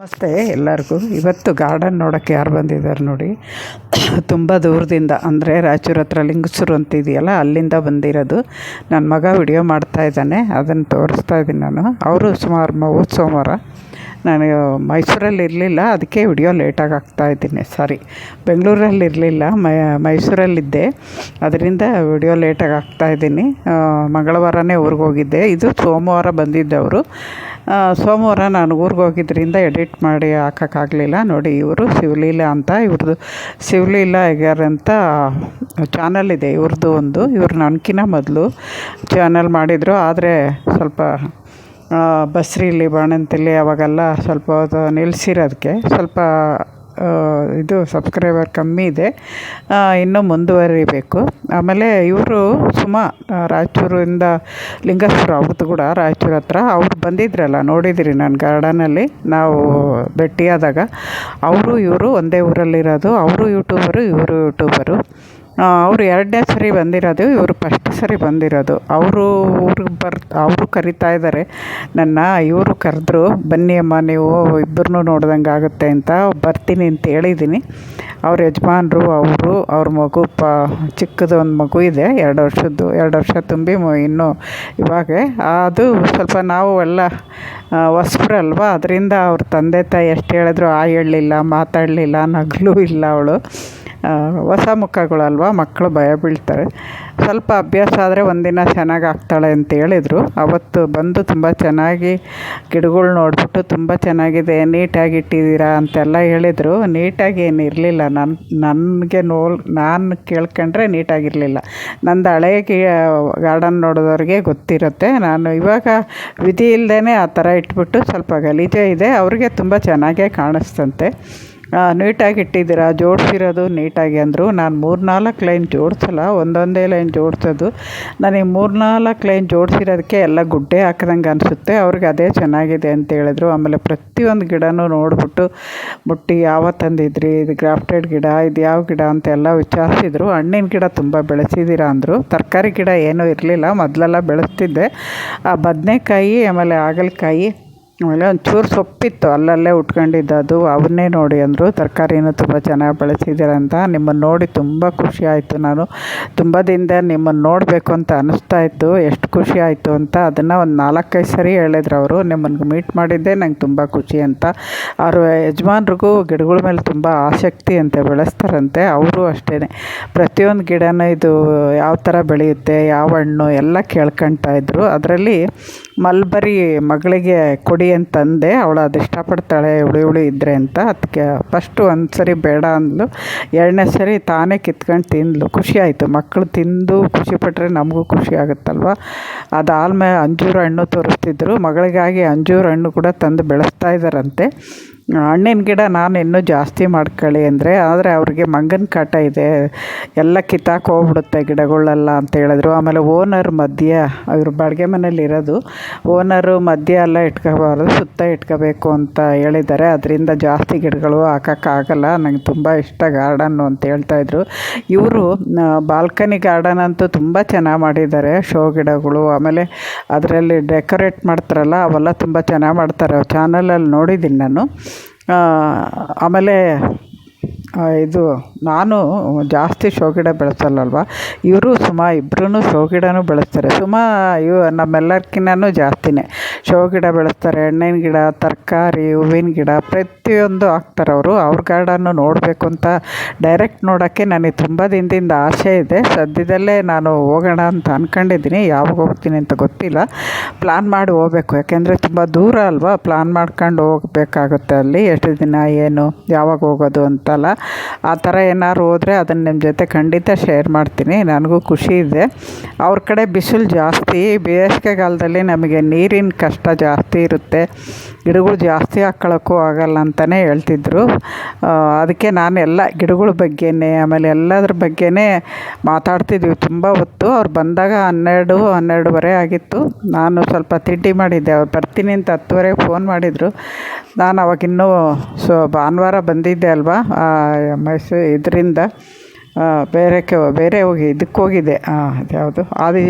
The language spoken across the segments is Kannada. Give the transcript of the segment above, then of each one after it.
ನಮಸ್ತೆ ಎಲ್ಲರಿಗೂ. ಇವತ್ತು ಗಾರ್ಡನ್ ನೋಡೋಕ್ಕೆ ಯಾರು ಬಂದಿದ್ದಾರೆ ನೋಡಿ. ತುಂಬ ದೂರದಿಂದ, ಅಂದರೆ ರಾಯಚೂರು ಹತ್ರ ಲಿಂಗಸೂರು ಅಂತ ಇದೆಯಲ್ಲ, ಅಲ್ಲಿಂದ ಬಂದಿರೋದು. ನನ್ನ ಮಗ ವಿಡಿಯೋ ಮಾಡ್ತಾ ಇದ್ದಾನೆ, ಅದನ್ನು ತೋರಿಸ್ತಾ ಇದ್ದೀನಿ ನಾನು. ಅವರು ಸುಮಾರು ಮೂವತ್ತು ಸೋಮವಾರ ನಾನು ಮೈಸೂರಲ್ಲಿ ಇರಲಿಲ್ಲ, ಅದಕ್ಕೆ ವಿಡಿಯೋ ಲೇಟಾಗಿ ಹಾಕ್ತಾ ಇದ್ದೀನಿ. ಸಾರಿ ಬೆಂಗಳೂರಲ್ಲಿ ಇರಲಿಲ್ಲ, ಮೈ, ಮೈಸೂರಲ್ಲಿದ್ದೆ. ಅದರಿಂದ ವಿಡಿಯೋ ಲೇಟಾಗಿ ಆಗ್ತಾ ಇದ್ದೀನಿ. ಮಂಗಳವಾರನೇ ಊರಿಗೆ ಹೋಗಿದ್ದೆ. ಇದು ಸೋಮವಾರ ಬಂದಿದ್ದವರು. ಸೋಮವಾರ ನಾನು ಊರಿಗೆ ಹೋಗಿದ್ದರಿಂದ ಎಡಿಟ್ ಮಾಡಿ ಹಾಕೋಕ್ಕಾಗಲಿಲ್ಲ. ನೋಡಿ ಇವರು ಶಿವಲೀಲಾ ಅಂತ ಇವ್ರದ್ದು ಶಿವಲೀಲಾ ಹೆಗರ್ ಅಂತ ಚಾನಲ್ ಇದೆ ಇವ್ರದ್ದು ಒಂದು. ಇವರು ನನಕಿನ ಮೊದಲು ಚಾನಲ್ ಮಾಡಿದರು. ಆದರೆ ಸ್ವಲ್ಪ ಬಸ್ರಿಲಿ, ಬಾಣಂತಿಲಿ ಅವಾಗೆಲ್ಲ ಸ್ವಲ್ಪ ಅದು ನಿಲ್ಲಿಸಿರೋದಕ್ಕೆ ಸ್ವಲ್ಪ ಇದು ಸಬ್ಸ್ಕ್ರೈಬರ್ ಕಮ್ಮಿ ಇದೆ. ಇನ್ನೂ ಮುಂದುವರಿಬೇಕು. ಆಮೇಲೆ ಇವರು ಸುಮಾ ರಾಯಚೂರಿಂದ ಲಿಂಗಸ್ಪುರ ಅವ್ರದ್ದು ಕೂಡ ರಾಯಚೂರು ಹತ್ರ. ಅವ್ರು ಬಂದಿದ್ರಲ್ಲ, ನೋಡಿದಿರಿ ನಾನು ಗಾರ್ಡನಲ್ಲಿ ನಾವು ಭೇಟಿಯಾದಾಗ. ಅವರು ಇವರು ಒಂದೇ ಊರಲ್ಲಿರೋದು, ಅವರು ಯೂಟ್ಯೂಬರು ಇವರು ಯೂಟ್ಯೂಬರು ಅವರು ಎರಡನೇ ಸರಿ ಬಂದಿರೋದು, ಇವರು ಫಸ್ಟ್ ಸರಿ ಬಂದಿರೋದು. ಅವರು ಊರಿಗೆ ಬರ್, ಅವರು ಕರಿತಾ ಇದ್ದಾರೆ ನನ್ನ ಇವರು ಕರೆದ್ರು, ಬನ್ನಿ ಅಮ್ಮ, ನೀವು ಇಬ್ಬರನ್ನೂ ನೋಡ್ದಂಗೆ ಆಗುತ್ತೆ ಅಂತ ಬರ್ತೀನಿ ಅಂತ ಹೇಳಿದ್ದೀನಿ ಅವ್ರ ಯಜಮಾನ್ರು, ಅವರು, ಅವ್ರ ಮಗು, ಪ, ಚಿಕ್ಕದು ಒಂದು ಮಗು ಇದೆ, ಎರಡು ವರ್ಷದ್ದು, ಎರಡು ವರ್ಷ ತುಂಬಿ ಇನ್ನೂ ಇವಾಗ, ಅದು ಸ್ವಲ್ಪ ನಾವು ಎಲ್ಲ ಹೊಸ್ಬ್ರಲ್ವಾ ಅದರಿಂದ ಅವ್ರ ತಂದೆ ತಾಯಿ ಎಷ್ಟು ಹೇಳಿದ್ರು, ಆ, ಹೇಳಲಿಲ್ಲ, ಮಾತಾಡಲಿಲ್ಲ, ನಗಲೂ ಇಲ್ಲ ಅವಳು. ಹೊಸ ಮುಖಗಳಲ್ವ ಮಕ್ಕಳು ಭಯ ಬೀಳ್ತಾರೆ. ಸ್ವಲ್ಪ ಅಭ್ಯಾಸ ಆದರೆ ಒಂದಿನ ಚೆನ್ನಾಗಿ ಆಗ್ತಾಳೆ ಅಂತ ಹೇಳಿದರು. ಅವತ್ತು ಬಂದು ತುಂಬ ಚೆನ್ನಾಗಿ ಗಿಡಗಳು ನೋಡಿಬಿಟ್ಟು ತುಂಬ ಚೆನ್ನಾಗಿದೆ, ನೀಟಾಗಿ ಇಟ್ಟಿದ್ದೀರಾ ಅಂತೆಲ್ಲ ಹೇಳಿದರು. ನೀಟಾಗಿ ಏನು ಇರಲಿಲ್ಲ. ನನ್ನ ನನಗೆ ನೋಲ್, ನಾನು ಕೇಳ್ಕೊಂಡ್ರೆ ನೀಟಾಗಿರಲಿಲ್ಲ. ನಂದು ಹಳೇ ಗಾರ್ಡನ್ ನೋಡಿದವ್ರಿಗೆ ಗೊತ್ತಿರುತ್ತೆ. ನಾನು ಇವಾಗ ವಿಧಿ ಇಲ್ಲದೇ ಆ ಥರ ಇಟ್ಬಿಟ್ಟು ಸ್ವಲ್ಪ ಗಲೀಜೆ ಇದೆ. ಅವ್ರಿಗೆ ತುಂಬ ಚೆನ್ನಾಗೇ ಕಾಣಿಸ್ತಂತೆ. ನೀಟಾಗಿ ಇಟ್ಟಿದ್ದೀರಾ? ಜೋಡಿಸಿರೋದು ನೀಟಾಗಿ ಅಂದರು. ನಾನು ಮೂರು ನಾಲ್ಕು ಲೈನ್ ಜೋಡಿಸಲ್ಲ, ಒಂದೊಂದೇ ಲೈನ್ ಜೋಡಿಸೋದು. ನನಗೆ ಮೂರು ನಾಲ್ಕು ಲೈನ್ ಜೋಡಿಸಿರೋದಕ್ಕೆ ಎಲ್ಲ ಗುಡ್ಡೆ ಹಾಕ್ದಂಗೆ ಅನಿಸುತ್ತೆ. ಅವ್ರಿಗೆ ಅದೇ ಚೆನ್ನಾಗಿದೆ ಅಂತ ಹೇಳಿದ್ರು. ಆಮೇಲೆ ಪ್ರತಿಯೊಂದು ಗಿಡನೂ ನೋಡಿಬಿಟ್ಟು, ಮುಟ್ಟಿ, ಯಾವ ತಂದಿದ್ರಿ? ಇದು ಗ್ರಾಫ್ಟೆಡ್ ಗಿಡ, ಇದು ಯಾವ ಗಿಡ? ಅಂತೆಲ್ಲ ವಿಚಾರಿಸಿದ್ರು. ಹಣ್ಣಿನ ಗಿಡ ತುಂಬ ಬೆಳೆಸಿದ್ದೀರಾ ಅಂದರು. ತರಕಾರಿ ಗಿಡ ಏನೂ ಇರಲಿಲ್ಲ. ಮೊದಲೆಲ್ಲ ಬೆಳೆಸ್ತಿದ್ದೆ. ಆ ಬದನೆಕಾಯಿ, ಆಮೇಲೆ ಹಾಗಲಕಾಯಿ ಆಮೇಲೆ ಒಂಚೂರು ಸೊಪ್ಪಿತ್ತು, ಅಲ್ಲಲ್ಲೇ ಉಟ್ಕೊಂಡಿದ್ದು ಅದು. ಅವನ್ನೇ ನೋಡಿ ಅಂದರು ತರಕಾರಿನೂ ತುಂಬ ಚೆನ್ನಾಗಿ ಬೆಳೆಸಿದ್ದೀರ ಅಂತ. ನಿಮ್ಮನ್ನು ನೋಡಿ ತುಂಬ ಖುಷಿ ಆಯಿತು ನಾನು. ತುಂಬ ದಿನದ ನಿಮ್ಮನ್ನು ನೋಡಬೇಕು ಅಂತ ಅನ್ನಿಸ್ತಾ ಇತ್ತು. ಎಷ್ಟು ಖುಷಿ ಆಯಿತು ಅಂತ ಅದನ್ನು ಒಂದು ನಾಲ್ಕೈದು ಸರಿ ಹೇಳಿದ್ರು ಅವರು. ನಿಮ್ಮನ್ನು ಮೀಟ್ ಮಾಡಿದ್ದೆ ನಂಗೆ ತುಂಬ ಖುಷಿ ಅಂತ. ಅವ್ರ ಯಜಮಾನ್ರಿಗೂ ಗಿಡಗಳ ಮೇಲೆ ತುಂಬ ಆಸಕ್ತಿ ಅಂತೆ, ಬೆಳೆಸ್ತಾರಂತೆ. ಅವರು ಅಷ್ಟೇ ಪ್ರತಿಯೊಂದು ಗಿಡನೂ ಇದು ಯಾವ ಥರ ಬೆಳೆಯುತ್ತೆ, ಯಾವ ಹಣ್ಣು ಎಲ್ಲ ಕೇಳ್ಕೊಳ್ತಾ ಇದ್ದರು ಅದರಲ್ಲಿ ಮಲ್ಬರಿ ಮಗಳಿಗೆ ಕೊಡಿ ಅಂತಂದೆ. ಅವಳು ಅದು ಇಷ್ಟಪಡ್ತಾಳೆ, ಹುಳಿ ಹುಳಿ ಇದ್ದರೆ ಅಂತ. ಅದಕ್ಕೆ ಫಸ್ಟು ಒಂದು ಸರಿ ಬೇಡ ಅಂದಳು ಎರಡನೇ ಸರಿ ತಾನೇ ಕಿತ್ಕೊಂಡು ತಿಂದಳು ಖುಷಿ ಆಯಿತು. ಮಕ್ಕಳು ತಿಂದು ಖುಷಿಪಟ್ಟರೆ ನಮಗೂ ಖುಷಿ ಆಗುತ್ತಲ್ವ? ಅದಾದ್ಮೇಲೆ ಅಂಜೂರ ಹಣ್ಣು ತೋರಿಸ್ತಿದ್ರು. ಮಗಳಿಗಾಗಿ ಅಂಜೂರ ಹಣ್ಣು ಕೂಡ ತಂದು ಬೆಳೆಸ್ತಾ ಇದ್ದಾರಂತೆ ಹಣ್ಣಿನ ಗಿಡ ನಾನು ಇನ್ನೂ ಜಾಸ್ತಿ ಮಾಡ್ಕೊಳ್ಳಿ ಅಂದರೆ, ಆದರೆ ಅವ್ರಿಗೆ ಮಂಗನ ಕಾಟ ಇದೆ, ಎಲ್ಲ ಕಿತ್ತಾಕಿ ಹೋಗ್ಬಿಡುತ್ತೆ ಗಿಡಗಳೆಲ್ಲ ಅಂತ ಹೇಳಿದ್ರು. ಆಮೇಲೆ ಓನರ್ ಮಧ್ಯ, ಇವರು ಬಾಡಿಗೆ ಮನೇಲಿ ಇರೋದು, ಓನರು ಮಧ್ಯ ಎಲ್ಲ ಇಟ್ಕೋಬಾರ್ದು, ಸುತ್ತ ಇಟ್ಕೋಬೇಕು ಅಂತ ಹೇಳಿದ್ದಾರೆ. ಅದರಿಂದ ಜಾಸ್ತಿ ಗಿಡಗಳು ಹಾಕೋಕ್ಕಾಗಲ್ಲ ನಂಗೆ ತುಂಬ ಇಷ್ಟ ಗಾರ್ಡನ್ನು ಅಂತ ಹೇಳ್ತಾಯಿದ್ರು ಇವರು ಬಾಲ್ಕನಿ ಗಾರ್ಡನ್ ಅಂತೂ ತುಂಬ ಚೆನ್ನಾಗಿ ಮಾಡಿದ್ದಾರೆ, ಶೋ ಗಿಡಗಳು. ಆಮೇಲೆ ಅದರಲ್ಲಿ ಡೆಕೋರೇಟ್ ಮಾಡ್ತಾರಲ್ಲ, ಅವೆಲ್ಲ ತುಂಬ ಚೆನ್ನಾಗಿ ಮಾಡ್ತಾರೆ. ಚಾನಲಲ್ಲಿ ನೋಡಿದ್ದೀನಿ ನಾನು. ಆಮೇಲೆ ಇದು ನಾನು ಜಾಸ್ತಿ ಶೋ ಗಿಡ ಬೆಳೆಸಲ್ಲಲ್ವ? ಇವರು ಸುಮಾ ಇಬ್ಬರೂ ಶೋ ಗಿಡನೂ ಬೆಳೆಸ್ತಾರೆ. ಸುಮಾ ಇವು ನಮ್ಮೆಲ್ಲರ್ಕಿನ್ನೂ ಜಾಸ್ತಿನೇ. ಶೋ ಗಿಡ ಬೆಳೆಸ್ತಾರೆ ಹಣ್ಣಿನ ಗಿಡ, ತರಕಾರಿ, ಹೂವಿನ ಗಿಡ ಪ್ರತಿಯೊಂದು ಹಾಕ್ತಾರೆ ಅವರು. ಅವ್ರ ಗಾರ್ಡನ್ನು ನೋಡಬೇಕು ಅಂತ ಡೈರೆಕ್ಟ್ ನೋಡೋಕ್ಕೆ ನನಗೆ ತುಂಬ ದಿನದಿಂದ ಆಸೆ ಇದೆ. ಸದ್ಯದಲ್ಲೇ ನಾನು ಹೋಗೋಣ ಅಂತ ಅಂದ್ಕೊಂಡಿದ್ದೀನಿ ಯಾವಾಗ ಹೋಗ್ತೀನಿ ಅಂತ ಗೊತ್ತಿಲ್ಲ. ಪ್ಲ್ಯಾನ್ ಮಾಡಿ ಹೋಗ್ಬೇಕು. ಯಾಕೆಂದರೆ ತುಂಬ ದೂರ ಅಲ್ವಾ? ಪ್ಲ್ಯಾನ್ ಮಾಡ್ಕೊಂಡು ಹೋಗಬೇಕಾಗುತ್ತೆ ಅಲ್ಲಿ. ಎಷ್ಟು ದಿನ, ಏನು, ಯಾವಾಗ ಹೋಗೋದು ಅಂತಲ್ಲ. ಆ ಥರ ಏನಾದ್ರು ಹೋದರೆ ಅದನ್ನು ನಿಮ್ಮ ಜೊತೆ ಖಂಡಿತ ಶೇರ್ ಮಾಡ್ತೀನಿ, ನನಗೂ ಖುಷಿ ಇದೆ. ಅವ್ರ ಕಡೆ ಬಿಸಿಲು ಜಾಸ್ತಿ ಬೇಸಿಗೆಗಾಲದಲ್ಲಿ ನಮಗೆ ನೀರಿನ ಕಷ್ಟ ಜಾಸ್ತಿ ಇರುತ್ತೆ. ಗಿಡಗಳು ಜಾಸ್ತಿ ಹಾಕ್ಕೊಳ್ಳೋಕ್ಕೂ ಆಗಲ್ಲ ಅಂತಲೇ ಹೇಳ್ತಿದ್ರು. ಅದಕ್ಕೆ ನಾನು ಎಲ್ಲ ಗಿಡಗಳ ಬಗ್ಗೆನೇ, ಆಮೇಲೆ ಎಲ್ಲದ್ರ ಬಗ್ಗೆನೇ ಮಾತಾಡ್ತಿದ್ವಿ ತುಂಬ ಹೊತ್ತು. ಅವ್ರು ಬಂದಾಗ ಹನ್ನೆರಡು, ಹನ್ನೆರಡುವರೆ ಆಗಿತ್ತು. ನಾನು ಸ್ವಲ್ಪ ತಿಂಡಿ ಮಾಡಿದ್ದೆ, ಅವ್ರು ಬರ್ತೀನಿ ಅಂತ ಹತ್ತುವರೆಗೆ ಫೋನ್ ಮಾಡಿದರು. ನಾನು ಅವಾಗಿನ್ನೂ ಸೊ ಭಾನುವಾರ ಬಂದಿದ್ದೆ ಅಲ್ವಾ? ಮೈಸೂ ಇದರಿಂದ ಬೇರೆಕ್ಕೆ ಬೇರೆ ಹೋಗಿ ಇದಕ್ಕೆ ಹೋಗಿದ್ದೆ ಅದು ಯಾವುದು ಆದಿ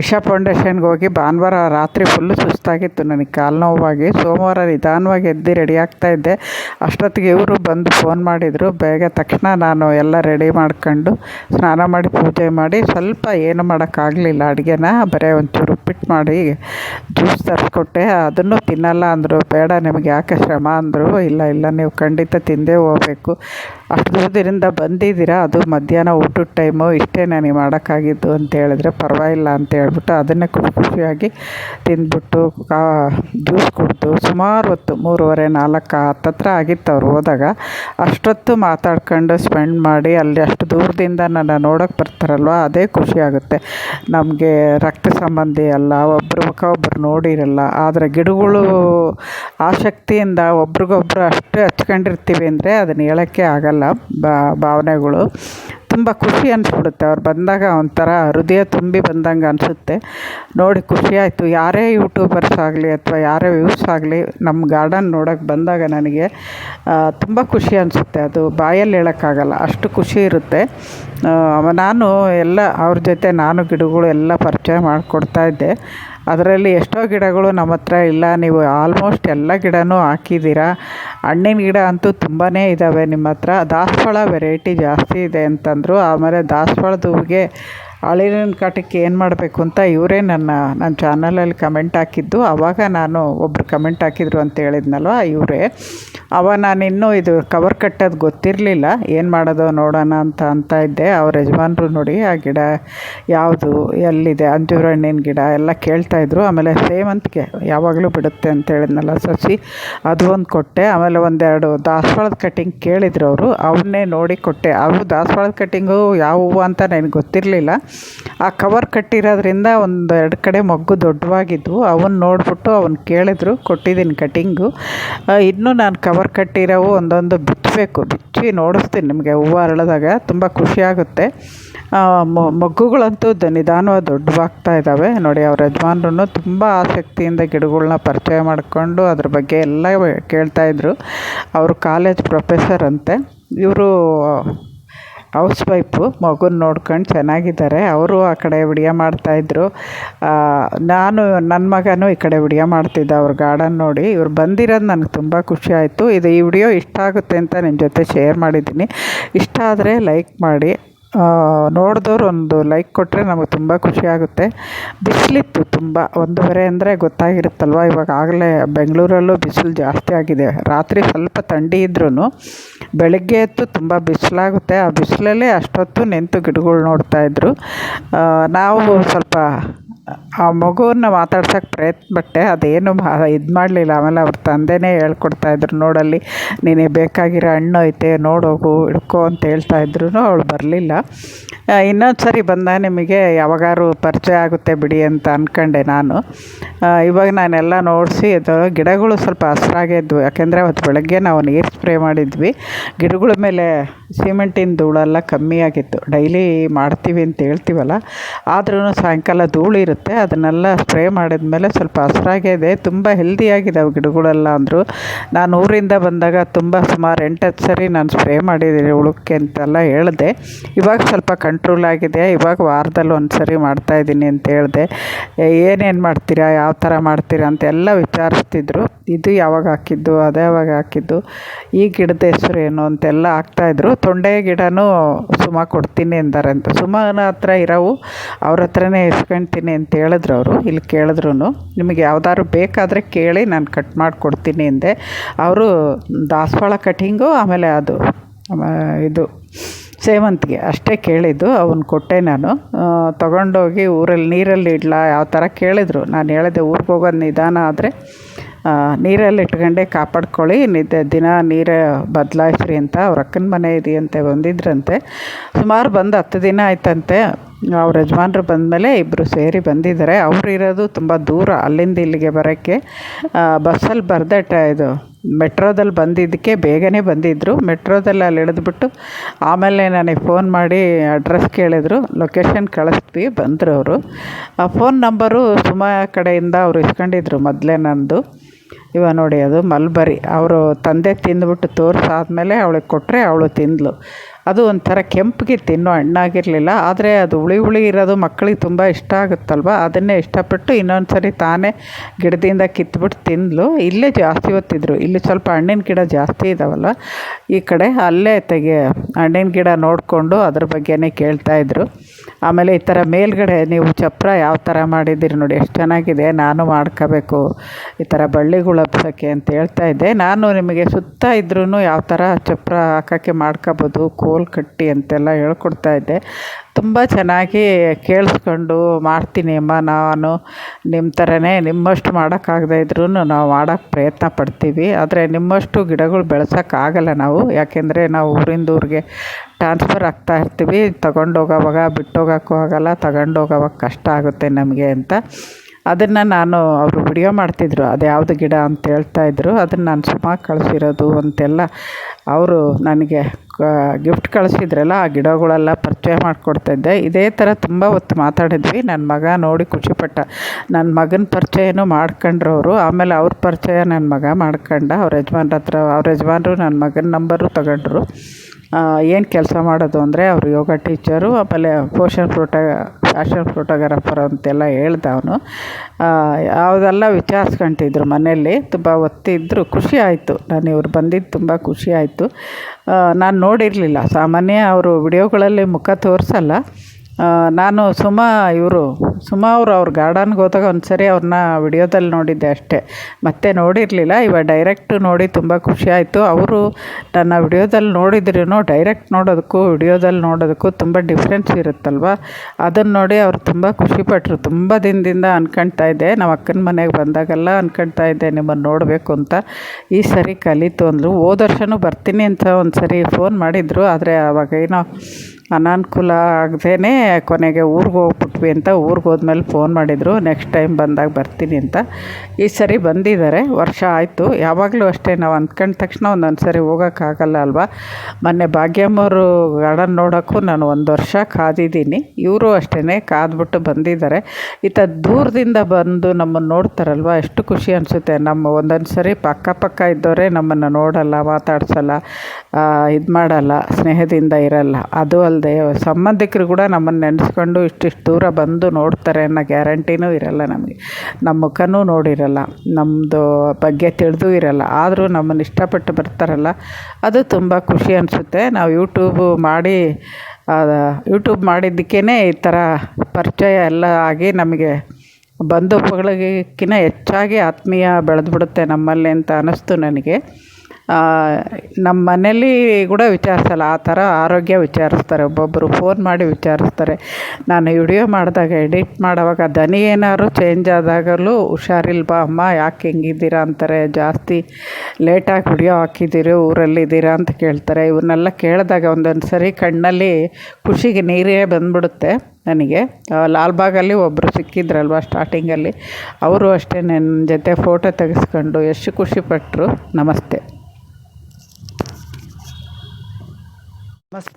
ಇಶಾ ಫೌಂಡೇಶನ್ಗೆ ಹೋಗಿ ಭಾನುವಾರ ರಾತ್ರಿ ಫುಲ್ಲು ಸುಸ್ತಾಗಿತ್ತು ನನಗೆ ಕಾಲು ನೋವಾಗಿ. ಸೋಮವಾರ ನಿಧಾನವಾಗಿ ಎದ್ದು ರೆಡಿ ಆಗ್ತಾ ಇದ್ದೆ. ಅಷ್ಟೊತ್ತಿಗೆ ಇವರು ಬಂದು ಫೋನ್ ಮಾಡಿದರು. ಬೇಗ ತಕ್ಷಣ ನಾನು ಎಲ್ಲ ರೆಡಿ ಮಾಡ್ಕೊಂಡು ಸ್ನಾನ ಮಾಡಿ ಪೂಜೆ ಮಾಡಿ ಸ್ವಲ್ಪ ಏನು ಮಾಡೋಕ್ಕಾಗಲಿಲ್ಲ ಅಡುಗೆನ. ಬರೀ ಒಂಚೂರು ಉಪ್ಪಿಟ್ಟು ಮಾಡಿ ಜ್ಯೂಸ್ ತರಿಸ್ಕೊಟ್ಟೆ. ಅದನ್ನು ತಿನ್ನಲ್ಲ ಅಂದರು. ಬೇಡ, ನಿಮಗೆ ಯಾಕೆ ಶ್ರಮ ಅಂದರು. ಇಲ್ಲ ಇಲ್ಲ, ನೀವು ಖಂಡಿತ ತಿಂದೇ ಹೋಗ್ಬೇಕು. ಅಷ್ಟು ದೂರದಿಂದ ಬಂದಿದ್ದೀರಾ? ಅದು ಮಧ್ಯಾಹ್ನ ಊಟದ ಟೈಮು ಇಷ್ಟೇ ನನಗೆ ಮಾಡೋಕ್ಕಾಗಿದ್ದು ಅಂತ ಹೇಳಿದ್ರೆ ಪರವಾಗಿಲ್ಲ ಅಂತ ಹೇಳ್ಬಿಟ್ಟು ಅದನ್ನೇ ಖುಷಿ ಖುಷಿಯಾಗಿ ತಿಂದ್ಬಿಟ್ಟು ಕಾ ಜ್ಯೂಸ್ ಕುಡಿದು ಸುಮಾರು ಹೊತ್ತು, ಮೂರುವರೆ, ನಾಲ್ಕು ಹತ್ತತ್ರ ಆಗಿತ್ತು ಅವ್ರು ಹೋದಾಗ. ಅಷ್ಟೊತ್ತು ಮಾತಾಡ್ಕೊಂಡು ಸ್ಪೆಂಡ್ ಮಾಡಿ ಅಲ್ಲಿ ಅಷ್ಟು ದೂರದಿಂದ ನನ್ನ ನೋಡೋಕ್ಕೆ ಬರ್ತಾರಲ್ವ? ಅದೇ ಖುಷಿಯಾಗುತ್ತೆ ನಮಗೆ ರಕ್ತ ಸಂಬಂಧಿ ಅಲ್ಲ, ಒಬ್ರ ಮುಖ ಒಬ್ಬರು ನೋಡಿರಲ್ಲ. ಆದರೆ ಗಿಡಗಳು ಆಸಕ್ತಿಯಿಂದ ಒಬ್ರಿಗೊಬ್ರು ಅಷ್ಟು ಹಚ್ಕೊಂಡಿರ್ತೀವಿ ಅಂದರೆ ಅದನ್ನು ಹೇಳೋಕ್ಕೆ ಆಗಲ್ಲ. ಭಾವನೆಗಳು. ತುಂಬ ಖುಷಿ ಅನಿಸ್ಬಿಡುತ್ತೆ. ಅವ್ರು ಬಂದಾಗ ಒಂಥರ ಹೃದಯ ತುಂಬಿ ಬಂದಂಗೆ ಅನಿಸುತ್ತೆ. ನೋಡಿ, ಖುಷಿ ಆಯಿತು. ಯಾರೇ ಯೂಟ್ಯೂಬರ್ಸ್ ಆಗಲಿ ಅಥವಾ ಯಾರೇ ವ್ಯೂಸ್ ಆಗಲಿ ನಮ್ಮ ಗಾರ್ಡನ್ ನೋಡೋಕ್ಕೆ ಬಂದಾಗ ನನಗೆ ತುಂಬ ಖುಷಿ ಅನಿಸುತ್ತೆ. ಅದು ಬಾಯಲ್ಲಿ ಹೇಳೋಕ್ಕಾಗಲ್ಲ. ಅಷ್ಟು ಖುಷಿ ಇರುತ್ತೆ. ನಾನು ಎಲ್ಲ, ಅವ್ರ ಜೊತೆ ನಾನು ಗಿಡಗಳು ಎಲ್ಲ ಪರಿಚಯ ಮಾಡಿಕೊಡ್ತಾ ಇದ್ದೆ. ಅದರಲ್ಲಿ ಎಷ್ಟೋ ಗಿಡಗಳು ನಮ್ಮ ಹತ್ರ ಇಲ್ಲ. ನೀವು ಆಲ್ಮೋಸ್ಟ್ ಎಲ್ಲ ಗಿಡನೂ ಹಾಕಿದ್ದೀರಾ. ಹಣ್ಣಿನ ಗಿಡ ಅಂತೂ ತುಂಬಾ ಇದ್ದಾವೆ ನಿಮ್ಮ ಹತ್ರ. ದಾಸವಾಳ ವೆರೈಟಿ ಜಾಸ್ತಿ ಇದೆ ಅಂತಂದರು. ಆಮೇಲೆ ದಾಸವಾಳದ ಹೂವಿಗೆ ಅಳಿಲಿನ ಕಾಟಕ್ಕೆ ಏನು ಮಾಡಬೇಕು ಅಂತ ಇವರೇ ನನ್ನ ನನ್ನ ಚಾನಲಲ್ಲಿ ಕಮೆಂಟ್ ಹಾಕಿದ್ದು. ಆವಾಗ ನಾನು ಒಬ್ಬರು ಕಮೆಂಟ್ ಹಾಕಿದ್ರು ಅಂತ ಹೇಳಿದ್ನಲ್ವ ಇವರೇ. ಅವ ನಾನು ಇನ್ನೂ ಇದು ಕವರ್ ಕಟ್ಟೋದು ಗೊತ್ತಿರಲಿಲ್ಲ. ಏನು ಮಾಡೋದು ನೋಡೋಣ ಅಂತ ಅಂತ ಇದ್ದೆ. ಅವ್ರ ಯಜಮಾನ್ರು ನೋಡಿ, ಆ ಗಿಡ ಯಾವುದು, ಎಲ್ಲಿದೆ, ಅಂಜೂರ ಹಣ್ಣಿನ ಗಿಡ ಎಲ್ಲ ಕೇಳ್ತಾಯಿದ್ರು ಆಮೇಲೆ ಸೇಮ್ ಸೇವಂತಿಗೆ ಯಾವಾಗಲೂ ಬಿಡುತ್ತೆ ಅಂತ ಹೇಳಿದ್ನಲ್ಲ ಸಸಿ. ಅದು ಒಂದು ಕೊಟ್ಟೆ. ಆಮೇಲೆ ಒಂದೆರಡು ದಾಸವಾಳದ ಕಟ್ಟಿಂಗ್ ಕೇಳಿದ್ರು ಅವರು. ಅವನ್ನೇ ನೋಡಿ ಕೊಟ್ಟೆ. ಅವು ದಾಸವಾಳದ ಕಟ್ಟಿಂಗು ಯಾವ ಅಂತ ನನಗೆ ಗೊತ್ತಿರಲಿಲ್ಲ. ಆ ಕವರ್ ಕಟ್ಟಿರೋದ್ರಿಂದ ಒಂದು ಎರಡು ಕಡೆ ಮಗ್ಗು ದೊಡ್ಡವಾಗಿದ್ವು. ಅವನ್ನ ನೋಡಿಬಿಟ್ಟು ಅವನು ಕೇಳಿದ್ರು ಕೊಟ್ಟಿದ್ದೀನಿ ಕಟ್ಟಿಂಗು ಇನ್ನೂ ನಾನು ಕವರ್ ಕಟ್ಟಿರೋವು ಒಂದೊಂದು ಬಿಚ್ಚಬೇಕು ಬಿಚ್ಚಿ ನೋಡಿಸ್ತೀನಿ ನಿಮಗೆ ಹೂವು ಅರಳಿದಾಗ. ತುಂಬ ಖುಷಿಯಾಗುತ್ತೆ ಮಗ್ಗುಗಳಂತೂ ದ ನಿಧಾನವಾಗಿ ದೊಡ್ಡವಾಗ್ತಾ ಇದ್ದಾವೆ ನೋಡಿ, ಅವ್ರ ಯಜಮಾನ್ರು ತುಂಬ ಆಸಕ್ತಿಯಿಂದ ಗಿಡಗಳನ್ನ ಪರಿಚಯ ಮಾಡಿಕೊಂಡು ಅದ್ರ ಬಗ್ಗೆ ಎಲ್ಲ ಕೇಳ್ತಾಯಿದ್ರು ಅವರು ಕಾಲೇಜ್ ಪ್ರೊಫೆಸರ್ ಅಂತೆ. ಇವರು ಹೌಸ್ ವೈಫು, ಮಗುನ ನೋಡ್ಕೊಂಡು ಚೆನ್ನಾಗಿದ್ದಾರೆ. ಅವರು ಆ ಕಡೆ ವಿಡಿಯೋ ಮಾಡ್ತಾಯಿದ್ರು ನಾನು ನನ್ನ ಮಗನೂ ಈ ಕಡೆ ವಿಡಿಯೋ ಮಾಡ್ತಿದ್ದ ಅವ್ರ ಗಾರ್ಡನ್ ನೋಡಿ. ಇವ್ರು ಬಂದಿರೋದು ನನಗೆ ತುಂಬ ಖುಷಿ ಆಯಿತು. ಇದು ಈ ವಿಡಿಯೋ ಇಷ್ಟ ಆಗುತ್ತೆ ಅಂತ ನಿಮ್ಮ ಜೊತೆ ಶೇರ್ ಮಾಡಿದ್ದೀನಿ. ಇಷ್ಟ ಆದರೆ ಲೈಕ್ ಮಾಡಿ. ನೋಡಿದವ್ರು ಒಂದು ಲೈಕ್ ಕೊಟ್ಟರೆ ನಮಗೆ ತುಂಬ ಖುಷಿಯಾಗುತ್ತೆ ಬಿಸಿಲಿತ್ತು ತುಂಬ ಒಂದೂವರೆ ಅಂದರೆ ಗೊತ್ತಾಗಿರುತ್ತಲ್ವ? ಇವಾಗ ಆಗಲೇ ಬೆಂಗಳೂರಲ್ಲೂ ಬಿಸಿಲು ಜಾಸ್ತಿ ಆಗಿದೆ. ರಾತ್ರಿ ಸ್ವಲ್ಪ ಥಂಡಿ ಇದ್ರೂ ಬೆಳಗ್ಗೆ ಎದ್ದು ತುಂಬ ಬಿಸಿಲಾಗುತ್ತೆ. ಆ ಬಿಸಿಲಲ್ಲೇ ಅಷ್ಟೊತ್ತು ನಿಂತು ಗಿಡಗಳು ನೋಡ್ತಾಯಿದ್ರು ಆ, ನಾವು ಸ್ವಲ್ಪ ಆ ಮಗುವನ್ನು ಮಾತಾಡ್ಸೋಕ್ಕೆ ಪ್ರಯತ್ನ ಪಟ್ಟೆ ಅದೇನು ಇದು ಮಾಡಲಿಲ್ಲ. ಆಮೇಲೆ ಅವ್ರ ತಂದೆನೇ ಹೇಳ್ಕೊಡ್ತಾ ಇದ್ರು, ನೋಡಲ್ಲಿ ನಿನಗೆ ಬೇಕಾಗಿರೋ ಹಣ್ಣು ಐತೆ, ನೋಡೋಗು, ಹಿಡ್ಕೊ ಅಂತ ಹೇಳ್ತಾ ಇದ್ರು ಅವಳು ಬರಲಿಲ್ಲ. ಇನ್ನೊಂದು ಸರಿ ಬಂದ ನಿಮಗೆ ಯಾವಾಗಾರು ಪರಿಚಯ ಆಗುತ್ತೆ ಬಿಡಿ ಅಂತ ಅಂದ್ಕೊಂಡೆ ನಾನು. ಇವಾಗ ನಾನೆಲ್ಲ ನೋಡಿಸಿ, ಅದು ಗಿಡಗಳು ಸ್ವಲ್ಪ ಹಸ್ರಾಗೇ ಇದ್ವು. ಯಾಕೆಂದರೆ ಅವತ್ತು ಬೆಳಗ್ಗೆ ನಾವು ನೀರು ಸ್ಪ್ರೇ ಮಾಡಿದ್ವಿ. ಗಿಡಗಳ ಮೇಲೆ ಸಿಮೆಂಟಿನ ಧೂಳೆಲ್ಲ ಕಮ್ಮಿ ಆಗಿತ್ತು. ಡೈಲಿ ಮಾಡ್ತೀವಿ ಅಂತ ಹೇಳ್ತೀವಲ್ಲ ಆದ್ರೂ ಸಾಯಂಕಾಲ ಧೂಳು ಇರುತ್ತೆ ಅದನ್ನೆಲ್ಲ ಸ್ಪ್ರೇ ಮಾಡಿದ ಮೇಲೆ ಸ್ವಲ್ಪ ಹಸ್ರಾಗೇ ಇದೆ. ತುಂಬ ಹೆಲ್ದಿಯಾಗಿದ್ದಾವೆ ಗಿಡಗಳೆಲ್ಲ ಅಂದರು. ನಾನು ಊರಿಂದ ಬಂದಾಗ ತುಂಬ ಸುಮಾರು ಎಂಟತ್ತು ಸರಿ ನಾನು ಸ್ಪ್ರೇ ಮಾಡಿದ್ದೀನಿ ಉಳುಕ್ಕೆ ಅಂತೆಲ್ಲ ಹೇಳಿದೆ. ಇವಾಗ ಸ್ವಲ್ಪ ಕಂಟ್ರೋಲ್ ಆಗಿದೆ. ಇವಾಗ ವಾರದಲ್ಲಿ ಒಂದು ಸರಿ ಮಾಡ್ತಾಯಿದ್ದೀನಿ ಅಂತ ಹೇಳಿದೆ. ಏನೇನು ಮಾಡ್ತೀರಾ? ಯಾವ ಥರ ಮಾಡ್ತೀರಾ ಅಂತೆಲ್ಲ ವಿಚಾರಿಸ್ತಿದ್ರು. ಇದು ಯಾವಾಗ ಹಾಕಿದ್ದು? ಅದು ಯಾವಾಗ ಹಾಕಿದ್ದು? ಈ ಗಿಡದ ಹೆಸರು ಏನು ಅಂತೆಲ್ಲ ಹಾಕ್ತಾಯಿದ್ರು ತೊಂಡೆ ಗಿಡನೂ ಸುಮ ಕೊಡ್ತೀನಿ ಅಂತಾರೆ ಅಂತ. ಸುಮನ ಹತ್ರ ಇರೋವು. ಅವ್ರ ಹತ್ರನೇ ಇಸ್ಕೊಳ್ತೀನಿ ಅಂತ ಹೇಳಿದ್ರು ಅವರು, ಇಲ್ಲಿ ಕೇಳಿದ್ರು ನಿಮಗೆ ಯಾವ್ದಾದ್ರು ಬೇಕಾದರೆ ಕೇಳಿ ನಾನು ಕಟ್ ಮಾಡಿಕೊಡ್ತೀನಿ ಅಂದೆ. ಅವರು ದಾಸವಾಳ ಕಟಿಂಗು ಆಮೇಲೆ ಅದು ಇದು ಸೇವಂತಿಗೆ ಅಷ್ಟೇ ಕೇಳಿದ್ದು ಅವನ್ನ ಕೊಟ್ಟೆ ನಾನು. ತಗೊಂಡೋಗಿ ಊರಲ್ಲಿ ನೀರಲ್ಲಿ ಇಡ್ಲಾ, ಯಾವ ಥರ ಕೇಳಿದರು. ನಾನು ಹೇಳಿದೆ ಊರಿಗೆ ಹೋಗೋದು ನಿಧಾನ ಆದರೆ ನೀರಲ್ಲಿ ಇಟ್ಕೊಂಡೆ ಕಾಪಾಡ್ಕೊಳ್ಳಿ, ನಿದ್ದೆ ದಿನ ನೀರೇ ಬದಲಾಯಿಸ್ರಿ ಅಂತ ಅವ್ರ ಅಕ್ಕನ ಮನೆ ಇದೆಯಂತೆ, ಬಂದಿದ್ರಂತೆ. ಸುಮಾರು ಬಂದು ಹತ್ತು ದಿನ ಆಯ್ತಂತೆ. ಅವ್ರ ಯಜಮಾನ್ರು ಬಂದಮೇಲೆ ಇಬ್ಬರು ಸೇರಿ ಬಂದಿದ್ದಾರೆ. ಅವ್ರು ಇರೋದು ತುಂಬ ದೂರ, ಅಲ್ಲಿಂದ ಇಲ್ಲಿಗೆ ಬರೋಕ್ಕೆ. ಬಸ್ಸಲ್ಲಿ ಬರ್ದಟ್ಟ ಇದು ಮೆಟ್ರೋದಲ್ಲಿ ಬಂದಿದ್ದಕ್ಕೆ ಬೇಗನೆ ಬಂದಿದ್ದರು ಮೆಟ್ರೋದಲ್ಲಿ ಅಲ್ಲಿ ಇಳಿದ್ಬಿಟ್ಟು ಆಮೇಲೆ ನನಗೆ ಫೋನ್ ಮಾಡಿ ಅಡ್ರೆಸ್ ಕೇಳಿದರು. ಲೊಕೇಶನ್ ಕಳಿಸ್ತೀವಿ ಬಂದರು ಅವರು. ಆ, ಫೋನ್ ನಂಬರು ಸುಮಾ ಕಡೆಯಿಂದ ಅವರು ಇಸ್ಕೊಂಡಿದ್ರು ಮೊದಲೇ ನಂದು. ಇವ ನೋಡಿ ಅದು ಮಲ್ಬರಿ. ಅವರು ತಂದೆ ತಿಂದ್ಬಿಟ್ಟು ತೋರಿಸಾದ್ಮೇಲೆ ಅವಳಿಗೆ ಕೊಟ್ಟರೆ ಅವಳು ತಿಂದಳು ಅದು ಒಂಥರ ಕೆಂಪಿಗೆ ತಿನ್ನೋ ಹಣ್ಣಾಗಿರಲಿಲ್ಲ, ಆದರೆ ಅದು ಹುಳಿ ಹುಳಿ ಇರೋದು ಮಕ್ಕಳಿಗೆ ತುಂಬ ಇಷ್ಟ ಆಗುತ್ತಲ್ವ? ಅದನ್ನೇ ಇಷ್ಟಪಟ್ಟು ಇನ್ನೊಂದು ಸರಿ ತಾನೇ ಗಿಡದಿಂದ ಕಿತ್ಬಿಟ್ಟು ತಿಂದಳು ಇಲ್ಲೇ ಜಾಸ್ತಿ ಹೊತ್ತಿದ್ರು. ಇಲ್ಲಿ ಸ್ವಲ್ಪ ಹಣ್ಣಿನ ಗಿಡ ಜಾಸ್ತಿ ಇದಾವಲ್ಲ, ಈ ಕಡೆ ಅಲ್ಲೇ ತೆಗೆ ಹಣ್ಣಿನ ಗಿಡ ನೋಡಿಕೊಂಡು ಅದ್ರ ಬಗ್ಗೆನೇ ಕೇಳ್ತಾಯಿದ್ರು ಆಮೇಲೆ ಈ ಥರ ಮೇಲ್ಗಡೆ ನೀವು ಚಪ್ಪರ ಯಾವ ಥರ ಮಾಡಿದ್ದೀರಿ ನೋಡಿ, ಎಷ್ಟು ಚೆನ್ನಾಗಿದೆ, ನಾನು ಮಾಡ್ಕೋಬೇಕು, ಈ ಥರ ಬಳ್ಳಿಗಳು ಹಬ್ಸೋಕ್ಕೆ ಅಂತ ಹೇಳ್ತಾ ಇದ್ದೆ. ನಾನು ನಿಮಗೆ ಸುತ್ತ ಇದ್ರೂ ಯಾವ ಥರ ಚಪ್ಪರ ಹಾಕೋಕ್ಕೆ ಮಾಡ್ಕೋಬೋದು, ಕೋಲ್ ಕಟ್ಟಿ ಅಂತೆಲ್ಲ ಹೇಳ್ಕೊಡ್ತಾ ಇದ್ದೆ. ತುಂಬ ಚೆನ್ನಾಗಿ ಕೇಳಿಸ್ಕೊಂಡು ಮಾಡ್ತೀನಿ ಅಮ್ಮ. ನಾನು ನಿಮ್ಮ ಥರನೇ ನಿಮ್ಮಷ್ಟು ಮಾಡೋಕ್ಕಾಗದೇ ಇದ್ರೂ ನಾವು ಮಾಡೋಕ್ಕೆ ಪ್ರಯತ್ನ ಪಡ್ತೀವಿ. ಆದರೆ ನಿಮ್ಮಷ್ಟು ಗಿಡಗಳು ಬೆಳ್ಸೋಕ್ಕಾಗಲ್ಲ ನಾವು. ಯಾಕೆಂದರೆ ನಾವು ಊರಿಂದ ಊರಿಗೆ ಟ್ರಾನ್ಸ್ಫರ್ ಆಗ್ತಾ ಇರ್ತೀವಿ. ತಗೊಂಡೋಗೋವಾಗ ಬಿಟ್ಟೋಗೋಕ್ಕೂ ಆಗೋಲ್ಲ, ತಗೊಂಡೋಗೋವಾಗ ಕಷ್ಟ ಆಗುತ್ತೆ ನಮಗೆ ಅಂತ. ಅದನ್ನು ನಾನು, ಅವರು ವಿಡಿಯೋ ಮಾಡ್ತಿದ್ರು, ಅದು ಯಾವುದು ಗಿಡ ಅಂತ ಹೇಳ್ತಾಯಿದ್ರು ಅದನ್ನು ನಾನು ಸುಮಾ ಕಳಿಸಿರೋದು ಅಂತೆಲ್ಲ ಅವರು ನನಗೆ ಗಿಫ್ಟ್ ಕಳಿಸಿದ್ರಲ್ಲ, ಆ ಗಿಡಗಳೆಲ್ಲ ಪರಿಚಯ ಮಾಡಿಕೊಡ್ತಾಯಿದ್ದೆ ಇದೇ ಥರ ತುಂಬ ಹೊತ್ತು ಮಾತಾಡಿದ್ವಿ. ನನ್ನ ಮಗ ನೋಡಿ ಖುಷಿಪಟ್ಟ. ನನ್ನ ಮಗನ ಪರಿಚಯನೂ ಮಾಡ್ಕೊಂಡ್ರು ಅವರು ಆಮೇಲೆ ಅವ್ರ ಪರಿಚಯ ನನ್ನ ಮಗ ಮಾಡ್ಕೊಂಡ. ಅವ್ರ ಯಜಮಾನ್ರ ಹತ್ರ, ಅವ್ರ ಯಜಮಾನ್ರು ನನ್ನ ಮಗನ ನಂಬರು ತಗೊಂಡ್ರು. ಏನು ಕೆಲಸ ಮಾಡೋದು ಅಂದರೆ ಅವರು ಯೋಗ ಟೀಚರು, ಆಮೇಲೆ ಪೋಷನ್ ಫೋಟೋ ಫ್ಯಾಷನ್ ಫೋಟೋಗ್ರಾಫರ್ ಅಂತೆಲ್ಲ ಹೇಳ್ದ ಅವನು. ಅವೆಲ್ಲ ವಿಚಾರಿಸ್ಕೊಂತಿದ್ರು ಮನೆಯಲ್ಲಿ, ತುಂಬ ಒತ್ತಿದ್ರು, ಖುಷಿ ಆಯಿತು. ನಾನು ಇವ್ರು ಬಂದಿದ್ದು ತುಂಬ ಖುಷಿ ಆಯಿತು. ನಾನು ನೋಡಿರಲಿಲ್ಲ. ಸಾಮಾನ್ಯ ಅವರು ವಿಡಿಯೋಗಳಲ್ಲಿ ಮುಖ ತೋರಿಸಲ್ಲ. ನಾನು ಸುಮಾ ಇವರು, ಸುಮಾ ಅವರು ಅವ್ರ ಗಾರ್ಡನ್ಗೆ ಹೋದಾಗ ಒಂದು ಸರಿ ಅವ್ರನ್ನ ವಿಡಿಯೋದಲ್ಲಿ ನೋಡಿದ್ದೆ ಅಷ್ಟೇ. ಮತ್ತೆ ನೋಡಿರಲಿಲ್ಲ, ಇವಾಗ ಡೈರೆಕ್ಟ್ ನೋಡಿ ತುಂಬ ಖುಷಿ ಆಯಿತು. ಅವರು ನನ್ನ ವಿಡಿಯೋದಲ್ಲಿ ನೋಡಿದ್ರೂ ಡೈರೆಕ್ಟ್ ನೋಡೋದಕ್ಕೂ, ವಿಡಿಯೋದಲ್ಲಿ ನೋಡೋದಕ್ಕೂ ತುಂಬ ಡಿಫ್ರೆನ್ಸ್ ಇರುತ್ತಲ್ವ? ಅದನ್ನು ನೋಡಿ ಅವ್ರು ತುಂಬ ಖುಷಿಪಟ್ಟರು ತುಂಬ ದಿನದಿಂದ ಅನ್ಕೊಳ್ತಾ ಇದ್ದೆ. ನಮ್ಮ ಅಕ್ಕನ ಮನೆಗೆ ಬಂದಾಗೆಲ್ಲ ಅನ್ಕೊಳ್ತಾ ಇದ್ದೆ ನಿಮ್ಮನ್ನು ನೋಡಬೇಕು ಅಂತ. ಈ ಸರಿ ಕಲಿತು ಅಂದರು. ಹೋದ ವರ್ಷವೂ ಬರ್ತೀನಿ ಅಂತ ಒಂದು ಸರಿ ಫೋನ್ ಮಾಡಿದರು. ಆದರೆ ಆವಾಗ ಏನೋ ಅನಾನುಕೂಲ ಆಗದೇ ಕೊನೆಗೆ ಊರಿಗೆ ಹೋಗ್ಬಿಟ್ವಿ ಅಂತ ಊರಿಗೆ ಹೋದ್ಮೇಲೆ ಫೋನ್ ಮಾಡಿದರು. ನೆಕ್ಸ್ಟ್ ಟೈಮ್ ಬಂದಾಗ ಬರ್ತೀನಿ ಅಂತ. ಈ ಸರಿ ಬಂದಿದ್ದಾರೆ. ವರ್ಷ ಆಯಿತು. ಯಾವಾಗಲೂ ಅಷ್ಟೇ ನಾವು ಅಂದ್ಕೊಂಡ ತಕ್ಷಣ ಒಂದೊಂದು ಸರಿ ಹೋಗೋಕ್ಕಾಗಲ್ಲ ಅಲ್ವಾ? ಮೊನ್ನೆ ಭಾಗ್ಯಮ್ಮವರು ಗಾರ್ಡನ್ ನೋಡೋಕ್ಕೂ ನಾನು ಒಂದು ವರ್ಷ ಕಾದಿದ್ದೀನಿ. ಇವರು ಅಷ್ಟೇ ಕಾದ್ಬಿಟ್ಟು ಬಂದಿದ್ದಾರೆ. ಈತ ದೂರದಿಂದ ಬಂದು ನಮ್ಮನ್ನು ನೋಡ್ತಾರಲ್ವ? ಎಷ್ಟು ಖುಷಿ ಅನಿಸುತ್ತೆ. ನಮ್ಮ ಒಂದೊಂದು ಸರಿ ಪಕ್ಕಪಕ್ಕ ಪಕ್ಕ ಇದ್ದವರೇ ನಮ್ಮನ್ನು ನೋಡಲ್ಲ, ಮಾತಾಡ್ಸಲ್ಲ ಇದು ಮಾಡಲ್ಲ, ಸ್ನೇಹದಿಂದ ಇರಲ್ಲ. ಅದು ಅಲ್ಲದೆ ಸಂಬಂಧಿಕರು ಕೂಡ ನಮ್ಮನ್ನು ನೆನೆಸ್ಕೊಂಡು ಇಷ್ಟಿಷ್ಟು ದೂರ ಬಂದು ನೋಡ್ತಾರೆ ಅನ್ನೋ ಗ್ಯಾರಂಟಿನೂ ಇರಲ್ಲ ನಮಗೆ. ನಮ್ಮ ಮುಖನೂ ನೋಡಿರಲ್ಲ ನಮ್ಮದು ಬಗ್ಗೆ ತಿಳಿದೂ ಇರಲ್ಲ. ಆದರೂ ನಮ್ಮನ್ನು ಇಷ್ಟಪಟ್ಟು ಬರ್ತಾರಲ್ಲ, ಅದು ತುಂಬ ಖುಷಿ ಅನಿಸುತ್ತೆ. ನಾವು ಯೂಟ್ಯೂಬು ಮಾಡಿ ಯೂಟ್ಯೂಬ್ ಮಾಡಿದ್ದಕ್ಕೇ ಈ ಥರ ಪರಿಚಯ ಎಲ್ಲ ಆಗಿ ನಮಗೆ ಬಂಧುಗಳಿಗಿಂತ ಹೆಚ್ಚಾಗಿ ಆತ್ಮೀಯ ಬೆಳೆದ್ಬಿಡುತ್ತೆ ನಮ್ಮಲ್ಲಿ ಅಂತ ಅನ್ನಿಸ್ತು ನನಗೆ. ನಮ್ಮ ಮನೇಲಿ ಕೂಡ ವಿಚಾರಿಸಲ್ಲ, ಆ ಥರ ಆರೋಗ್ಯ ವಿಚಾರಿಸ್ತಾರೆ ಒಬ್ಬೊಬ್ಬರು ಫೋನ್ ಮಾಡಿ ವಿಚಾರಿಸ್ತಾರೆ. ನಾನು ವಿಡಿಯೋ ಮಾಡಿದಾಗ ಎಡಿಟ್ ಮಾಡೋವಾಗ ದನಿ ಏನಾದ್ರು ಚೇಂಜ್ ಆದಾಗಲೂ ಹುಷಾರಿಲ್ವಾ ಅಮ್ಮ, ಯಾಕೆ ಹಿಂಗಿದ್ದೀರಾ ಅಂತಾರೆ, ಜಾಸ್ತಿ ಲೇಟಾಗಿ ವಿಡಿಯೋ ಹಾಕಿದ್ದೀರಿ, ಊರಲ್ಲಿದ್ದೀರಾ ಅಂತ ಕೇಳ್ತಾರೆ. ಇವನ್ನೆಲ್ಲ ಕೇಳಿದಾಗ ಒಂದೊಂದು ಸರಿ ಕಣ್ಣಲ್ಲಿ ಖುಷಿಗೆ ನೀರೇ ಬಂದ್ಬಿಡುತ್ತೆ ನನಗೆ. ಲಾಲ್ಬಾಗಲ್ಲಿ ಒಬ್ಬರು ಸಿಕ್ಕಿದ್ರಲ್ವ ಸ್ಟಾರ್ಟಿಂಗಲ್ಲಿ ಅವರು ಅಷ್ಟೇ ನನ್ನ ಜೊತೆ ಫೋಟೋ ತೆಗೆಸ್ಕೊಂಡು ಎಷ್ಟು ಖುಷಿಪಟ್ಟರು ನಮಸ್ತೆ. ನಮಸ್ತೆ